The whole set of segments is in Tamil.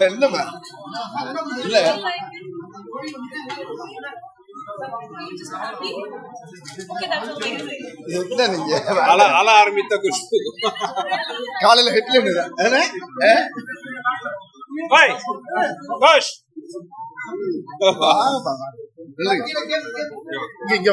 என்னமா இல்ல. அல ஆரம்பித்த குஷ்பு காலையில ஹெட்லைன் என்ன பாய் இங்க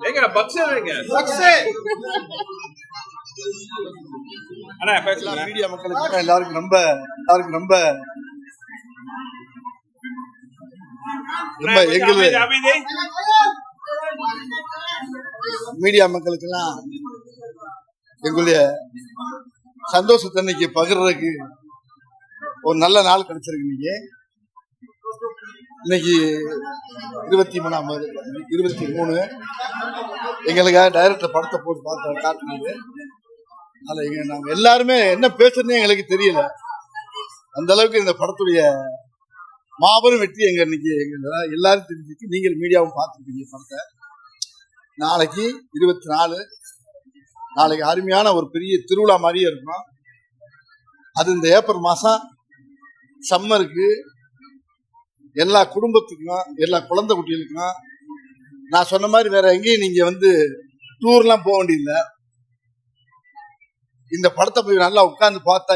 எங்க பக்ஸர் எங்க அண்ணா மீடியா மக்களுக்கு எல்லாருக்கும் ரொம்ப எல்லாருக்கும் ரொம்ப ரொம்ப எங்களு அமைதி மீடியா மக்களுக்கெல்லாம் எங்களுடைய சந்தோஷத்தை இன்னைக்கு பகிர்றதுக்கு ஒரு நல்ல நாள் கிடைச்சிருக்கு இன்னைக்கு. இன்னைக்கு இருபத்தி மூணாம் இருபத்தி மூணு. எங்களுக்காக டைரக்டர் படத்தை போட்டு பார்த்து காட்டினது அதில் எங்க நாங்கள் எல்லாருமே என்ன பேசுறதுன்னு எங்களுக்கு தெரியல. அந்த அளவுக்கு இந்த படத்துடைய மாபெரும் வெற்றி எங்க இன்னைக்கு எங்க எல்லாரும் தெரிஞ்சுக்கு நீங்கள் மீடியாவும் பார்த்துருக்கீங்க படத்தை. நாளைக்கு இருபத்தி நாலு நாளைக்கு அருமையான ஒரு பெரிய திருவிழா மாதிரியே இருக்கும் அது இந்த ஏப்ரல் மாதம் சம்மருக்கு எல்லா குடும்பத்துக்கும் எல்லா குழந்தை குட்டிகளுக்கும் நான் சொன்ன மாதிரி வேற எங்கேயும் நீங்கள் வந்து டூர்லாம் போக வேண்டியதில்லை. இந்த படத்தை போய் நல்லா உட்காந்து பார்த்தா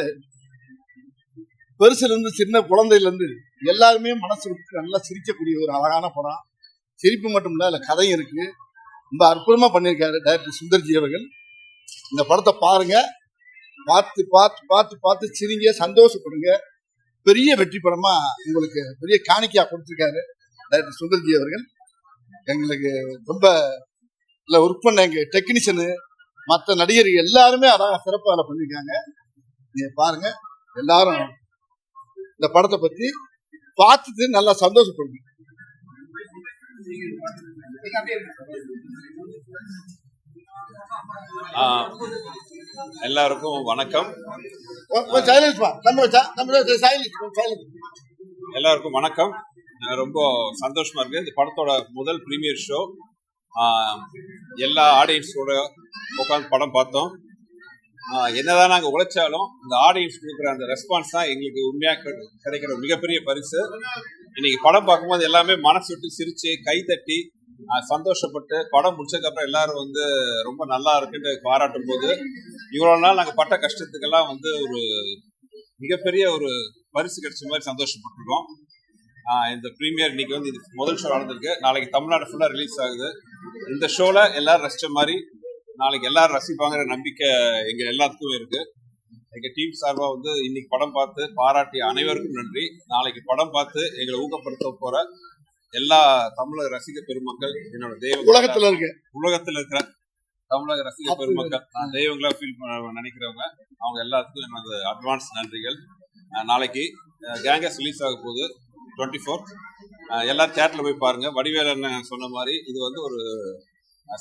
பெருசுலேருந்து சின்ன குழந்தையிலேருந்து எல்லாருமே மனசு விட்டு நல்லா சிரிக்கக்கூடிய ஒரு அழகான படம். சிரிப்பு மட்டும் இல்லை அதில் கதையும் இருக்குது ரொம்ப அற்புதமாக பண்ணியிருக்காரு டைரக்டர் சுந்தர்ஜி அவர்கள். இந்த படத்தை பாருங்க. பார்த்து பார்த்து பார்த்து பார்த்து சிரிங்க சந்தோஷப்படுங்க. பெரிய வெற்றி படமா உங்களுக்கு பெரிய காணிக்கையா கொடுத்துருக்காரு டைரக்டர் சுந்தர்ஜி அவர்கள். எங்களுக்கு ரொம்ப இல்லை ஒர்க் பண்ண எங்க டெக்னீஷியனு மற்ற நடிகர்கள் எல்லாருமே அழகாக சிறப்பாக வேலை பண்ணியிருக்காங்க. நீங்க பாருங்க. எல்லாரும் இந்த படத்தை பத்தி பார்த்துட்டு நல்லா சந்தோஷப்படுங்க. எல்லாருக்கும் வணக்கம். எல்லாருக்கும் வணக்கம். ரொம்ப சந்தோஷமா இருக்கு. இந்த படத்தோட முதல் ப்ரீமியர் ஷோ எல்லா ஆடியன்ஸோட உட்காந்து படம் பார்த்தோம். என்னதான் நாங்க உழைச்சாலும் இந்த ஆடியன்ஸ் கொடுக்குற அந்த ரெஸ்பான்ஸ் தான் எங்களுக்கு உண்மையா கிடை- கிடைக்கிற மிகப்பெரிய பரிசு. இன்னைக்கு படம் பார்க்கும்போது எல்லாமே மனசு விட்டு சிரிச்சு கை தட்டி சந்தோஷப்பட்டு படம் முடிச்சதுக்கு அப்புறம் எல்லாரும் வந்து ரொம்ப நல்லா இருக்குன்னு பாராட்டும் போது இவ்வளவு நாள் நாங்க பட்ட கஷ்டத்துக்கெல்லாம் வந்து ஒரு மிகப்பெரிய ஒரு பரிசு கிடைச்ச மாதிரி சந்தோஷப்பட்டுருக்கோம். இந்த ப்ரீமியர் இன்னைக்கு வந்து இது முதல் ஷோ நடந்திருக்கு. நாளைக்கு தமிழ்நாடு ஃபுல்லா ரிலீஸ் ஆகுது. இந்த ஷோல எல்லாரும் ரசிச்ச மாதிரி நாளைக்கு எல்லாரும் ரசிப்பாங்கிற நம்பிக்கை எங்க எல்லாத்துக்கும் இருக்கு. எங்க டீம் சார்பா வந்து இன்னைக்கு படம் பார்த்து பாராட்டிய அனைவருக்கும் நன்றி. நாளைக்கு படம் பார்த்து எங்களை ஊக்கப்படுத்த போற எல்லா தமிழக ரசிக பெருமக்கள் என்னோட தெய்வ உலகத்துல இருக்கு உலகத்துல இருக்கிற தமிழக ரசிக பெருமக்கள். நான் தெய்வங்களா ஃபீல் நினைக்கிறவங்க. அவங்க எல்லாத்துக்கும் எனது அட்வான்ஸ் நன்றிகள். நாளைக்கு கேங்கஸ் ரிலீஸ் ஆக போகுது. டுவெண்ட்டி ஃபோர்த் எல்லாரும் தேட்டரில் போய் பாருங்க. வடிவேல் அண்ணன் சொன்ன மாதிரி இது வந்து ஒரு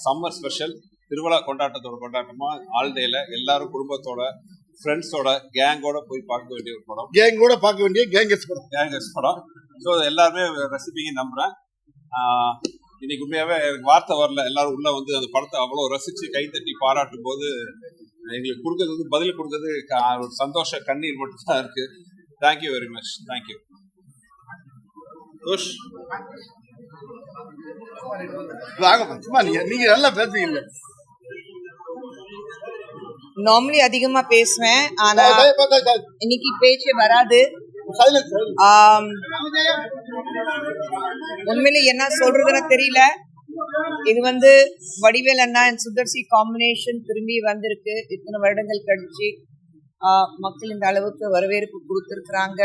சம்மர் ஸ்பெஷல் திருவிழா கொண்டாட்டத்தோட கொண்டாட்டமா ஆல் டேல எல்லாரும் குடும்பத்தோட ஃப்ரெண்ட்ஸோட கேங்கோட போய் பார்க்க வேண்டிய ஒரு படம். கேங் கூட பார்க்க வேண்டிய கேங்கஸ் படம். கேங்கஸ் படம். ஸோ எல்லாருமே ரசிப்பீங்க நம்புறேன். இன்னைக்கு உண்மையாவே எனக்கு வார்த்தை வரல. எல்லாரும் உள்ள வந்து அந்த படத்தை அவ்வளோ ரசிச்சு கைத்தட்டி பாராட்டும் போது எங்களுக்கு கொடுக்கறது வந்து பதில் கொடுக்கறது ஒரு சந்தோஷ கண்ணீர் மட்டும் தான் இருக்கு thank you very much thank you Khush வாங்க நீங்க நல்லா பேசுவீங்க நார்மலி அதிகமா பேசுவேன் ஆனா இன்னைக்கு பேச்சு வராது. உண்மையில என்ன சொல்றதுன்னு தெரியல. இது வந்து வடிவேல் அண்ணா அண்ட் சுந்தர்சி காம்பினேஷன் திரும்பி வந்திருக்கு. இத்தனை வருடங்கள் கழிச்சு மக்கள் இந்த அளவுக்கு வரவேற்பு கொடுத்துருக்குறாங்க.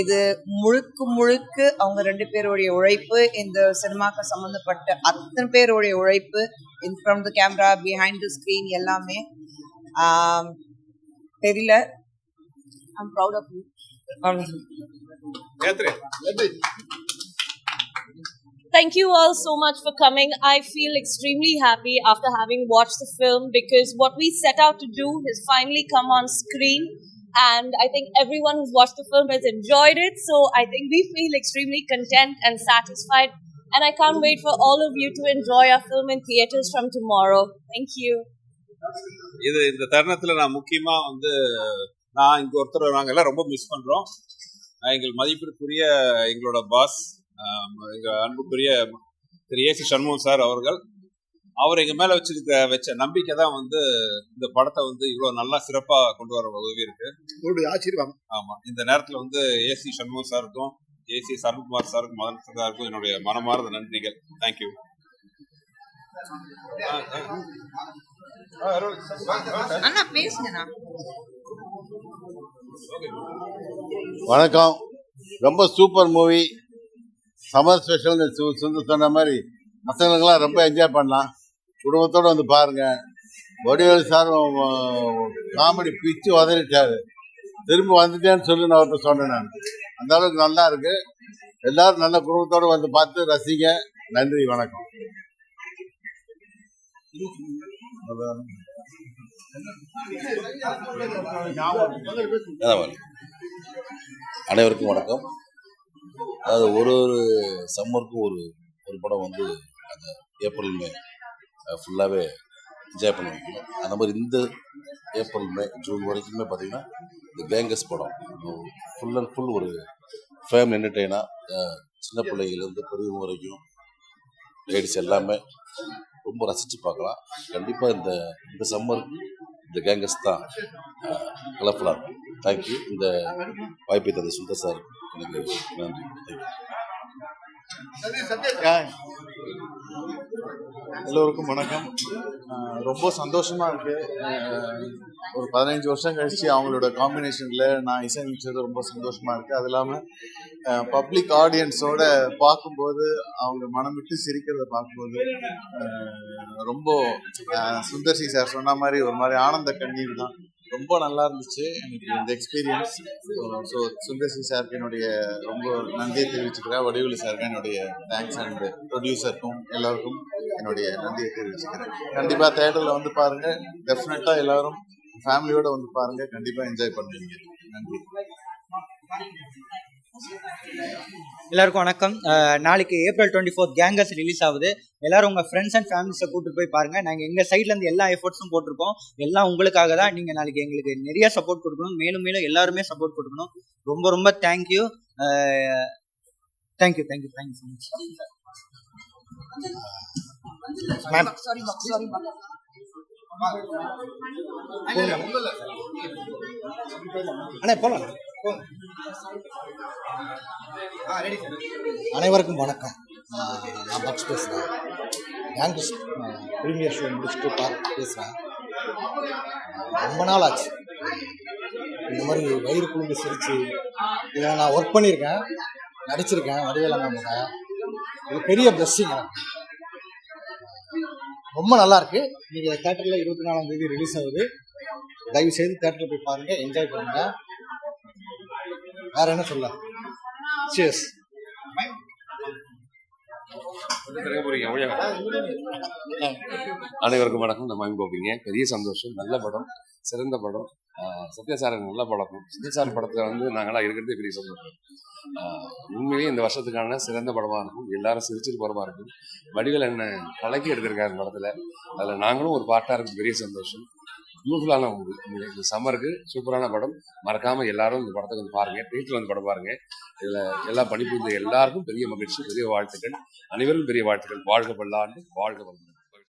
இது முழுக்க முழுக்க அவங்க ரெண்டு பேருடைய உழைப்பு இந்த சினிமாக்கு சம்மந்தப்பட்ட அத்தனை பேருடைய உழைப்பு in from the camera behind the screen எல்லாமே ஆம், தெரியல I'm proud of you Kathryn Thank you all so much for coming. I feel extremely happy after having watched the film because what we set out to do has finally come on screen. And I think everyone who's watched the film has enjoyed it. So I think we feel extremely content and satisfied And I can't wait for all of you to enjoy our film in theaters from tomorrow. Thank you. இது இந்த தருணத்துல நான் முக்கியமா வந்து நான் இங்க ஒருத்தர் நாங்க எல்லாம் ரொம்ப மிஸ் பண்றோம். அஹ் எங்கள் மதிப்பிற்குரிய எங்களோட பாஸ் எங்க அன்புக்குரிய திரு ஏசி சண்முகம் சார் அவர்கள் அவர் எங்க மேல வச்சிருக்க வச்ச நம்பிக்கை தான் வந்து இந்த படத்தை வந்து இவ்வளவு நல்லா சிறப்பா கொண்டு வர உதவி இருக்கு. உங்களுடைய ஆசீர்வாதம். ஆமா. இந்த நேரத்துல வந்து ஏசி சண்முகம் சாருக்கும் ஏசி சரண்குமார் சாருக்கும் மதன் சாருக்கும் என்னுடைய மனமார்ந்த நன்றிகள். தேங்க்யூ அண்ணா பேசுங்கண்ணா. வணக்கம். ரொம்ப super movie. Summer special Sundar சொன்ன மாதிரி மற்றவங்களுக்கெல்லாம் ரொம்ப என்ஜாய் பண்ணலாம். குடும்பத்தோடு வந்து பாருங்க. வடிவேல் சார் காமெடி பிச்சு உதறிட்டாரு திரும்ப வந்துட்டேன்னு சொல்லி நான் அவர்கிட்ட சொன்னேன் நான். அந்த அளவுக்கு நல்லா இருக்கு. எல்லாரும் நல்ல குடும்பத்தோடு வந்து பார்த்து ரசிங்க. நன்றி வணக்கம். அனைவருக்கும் வணக்கம். அதாவது ஒரு ஒரு சம்மருக்கும் ஒரு ஒரு படம் வந்து அந்த ஏப்ரல் மே ஃபுல்லாகவே என்ஜாய் பண்ணுவாங்க வைக்கணும் அந்த மாதிரி இந்த ஏப்ரல் மே ஜூன் வரைக்குமே பார்த்தீங்கன்னா இந்த கேங்கஸ் படம் ஃபுல் அண்ட் ஃபுல் ஒரு ஃபேமிலி என்டர்டெயினாக சின்ன பிள்ளைங்கள்லேருந்து பெரியவங்க வரைக்கும் லேடிஸ் எல்லாமே ரொம்ப ரசித்து பார்க்கலாம். கண்டிப்பாக இந்த இந்த சம்மர் இந்த கேங்கஸ் தான் கலர்ஃபுல்லாக இருக்கும் தேங்க்யூ இந்த வாய்ப்பை தந்த சுந்தர் சார் எனக்கு நன்றி. தேங்க்யூ எல்லோருக்கும் வணக்கம். ரொம்ப சந்தோஷமா இருக்கு. ஒரு பதினஞ்சு வருஷம் கழிச்சு அவங்களோட காம்பினேஷன்ல நான் இசைச்சது ரொம்ப சந்தோஷமா இருக்கு. அது இல்லாம பப்ளிக் ஆடியன்ஸோட பார்க்கும்போது அவங்க மனம் விட்டு சிரிக்கிறத பார்க்கும்போது ரொம்ப சுந்தர் சி சார் சொன்ன மாதிரி ஒரு மாதிரி ஆனந்த கண்ணீர் தான். ரொம்ப நல்லா இருந்துச்சு. எனக்கு இந்த எக்ஸ்பீரியன்ஸ் ஸோ சுந்தர்சி சாருக்கு என்னுடைய ரொம்ப நன்றியை தெரிவிச்சுக்கிறேன். வடிவலி சாருக்கு என்னுடைய தேங்க்ஸ் அண்ட் ப்ரொடியூசருக்கும் எல்லாருக்கும் என்னுடைய நன்றியை தெரிவிச்சுக்கிறேன். கண்டிப்பாக தேட்டரில் வந்து பாருங்க. டெஃபினட்டாக எல்லாரும் ஃபேமிலியோட வந்து பாருங்க. கண்டிப்பாக என்ஜாய் பண்ணுவீங்க. நன்றி. எல்லாருக்கும் வணக்கம். நாளைக்கு April twenty fourth Gangers release ஆகுது. எல்லாரும் உங்க ஃப்ரெண்ட்ஸ் அண்ட் ஃபேமிலிஸை கூட்டிட்டு போய் பாருங்க. நாங்க எங்க சைட்ல இருந்து எல்லா எஃபர்ட்ஸும் போட்டிருக்கோம். எல்லாம் உங்களுக்காக தான். நீங்க நாளைக்கு எங்களுக்கு நிறைய சப்போர்ட் கொடுக்கணும். மேலும் மேலும் எல்லாருமே சப்போர்ட் கொடுக்கணும். ரொம்ப ரொம்ப thank you thank you thank you thank you so much ma'am அண்ணே போலாம். அனைவருக்கும் வணக்கம். நான் பக்ஸ் பேசுகிறேன் கேங்கஸ் ப்ரீமியர் ஷோ முடிச்சுட்டு பார்த்து பேசுகிறேன் ரொம்ப நாள் ஆச்சு. இந்த மாதிரி வயிறு குழுந்து சிரிச்சு இதை நான் ஒர்க் பண்ணியிருக்கேன். நடிச்சிருக்கேன் வடிவேலங்க இது பெரிய பிளஸ்ஸிங் ரொம்ப நல்லா இருக்கு. நீங்க தேட்டர்ல இருபத்தி நாலாம் தேதி ரிலீஸ் ஆகுது. தயவு செய்து தேட்டர்ல போய் பாருங்க என்ஜாய் பண்ணுங்க. வேற என்ன சொல்ல? சியர்ஸ் அனைவருக்கும் வணக்கம். நம்ம கோபிங்க. பெரிய சந்தோஷம். நல்ல படம். சிறந்த படம். ஆஹ் நல்ல படம். சத்யா சார் படத்துல வந்து நாங்களாம் இருக்கிறதே பெரிய சந்தோஷம். உண்மையிலேயே இந்த வருஷத்துக்கான சிறந்த படமா இருக்கும். எல்லாரும் சிரிச்சிட்டு படமா இருக்கும். வடிவில் என்ன கலக்கி எடுத்திருக்காரு படத்துல. அதுல நாங்களும் ஒரு பாட்டா இருக்கும். பெரிய சந்தோஷம். பியூட்டிஃபுல்லான மூவி இந்த சம்மருக்கு சூப்பரான படம். மறக்காம எல்லாரும் இந்த படத்தை வந்து பாருங்க. தேட்டர் வந்து படம் பாருங்க. இதுல எல்லா பணிபுரிந்த எல்லாருக்கும் பெரிய மகிழ்ச்சி பெரிய வாழ்த்துக்கள். அனைவரும் பெரிய வாழ்த்துக்கள். வாழ்க பல்லாண்டு வாழ்க வளமுடன்